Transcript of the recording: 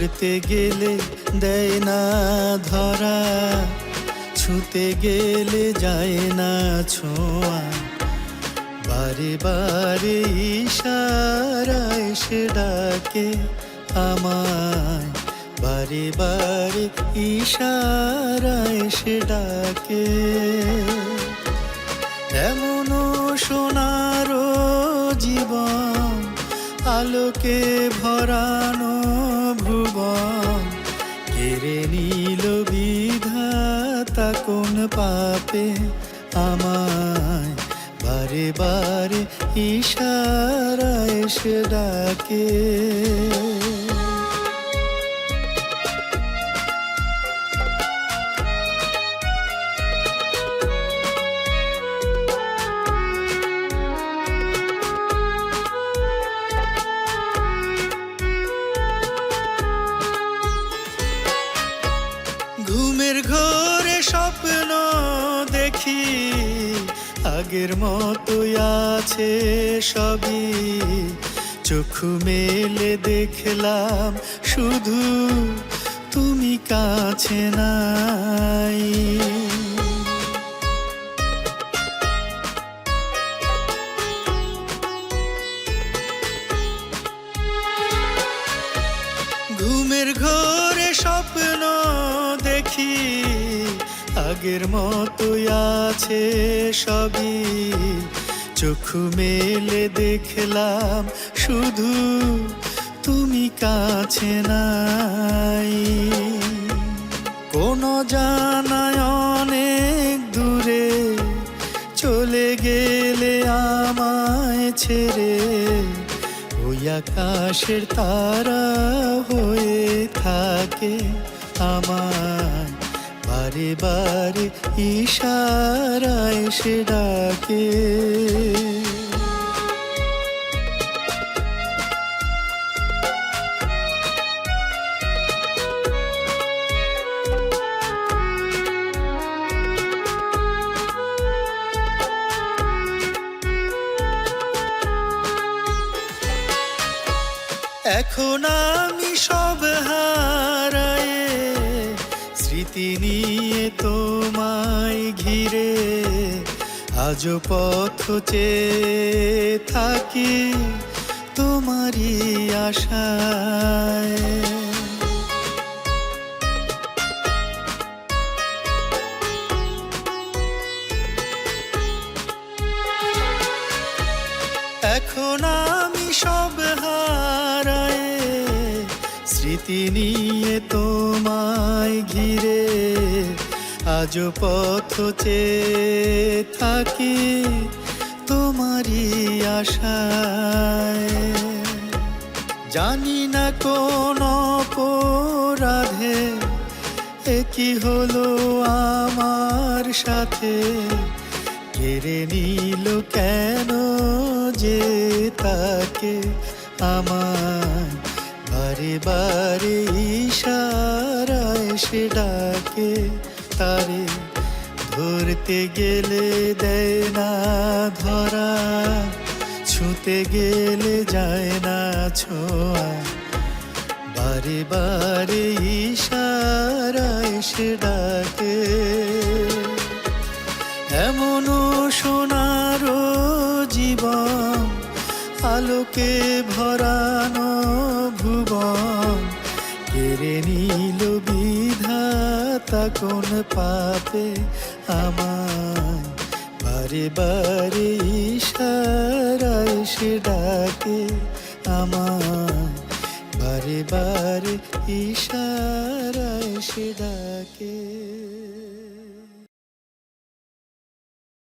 ধরতে গেলে দেয় না ধরা ছুতে গেলে যায় না ছোঁয়া। বারে বারে ইশারায় সে ডাকে আমায়। বারে বারে ইশারায় সে ডাকে। এমনও সোনারো জীবন আলোকে ভরানো পাপে আমায় বারে বারে ইশারায় সে ডাকে। দেখি আগের মতোই আছে সবই। চোখু মেলে দেখলাম শুধু তুমি কাছে নাই। ঘুমের ঘোরে স্বপ্ন দেখি আগের মতোই আছে সবই। চোখু মেলে দেখলাম শুধু তুমি কাছে নাই। কোন জানায় অনেক দূরে চলে গেলে আমায় ছেড়ে ওই আকাশের তারা হয়ে থাকে আমার বারে বারে ইশারায় সে ডাকে। এখন আমি সব হারায়ে স্মৃতি নিয়ে তোমায় ঘিরে আজও পথ চেয়ে থাকি তোমারই আশায়। এখন আমি সব হারায়ে স্মৃতি নিয়ে তোমায় ঘিরে আজ পথ চেয়ে থাকি তোমারই আশায়। জানি না কোন অপরাধে একই হলো আমার সাথে। কেড়ে নিল কেন যে তাকে আমার বারে বারে ইশারায় সে ডাকে। তারে ধরতে গেলে দেয় না ধরা, ছুতে গেলে যায় না ছোঁয়া। বারে বারে ইশারায় সে ডাকে। এমনও সোনার জীবন, আলোকে ভরানো ভুবন। কেড়ে নিল বিধাতা কোন পাপে আমায়? বারে বারে ইশারা এসে ডাকে আমায়। বারে বারে ইশারা এসে ডাকে।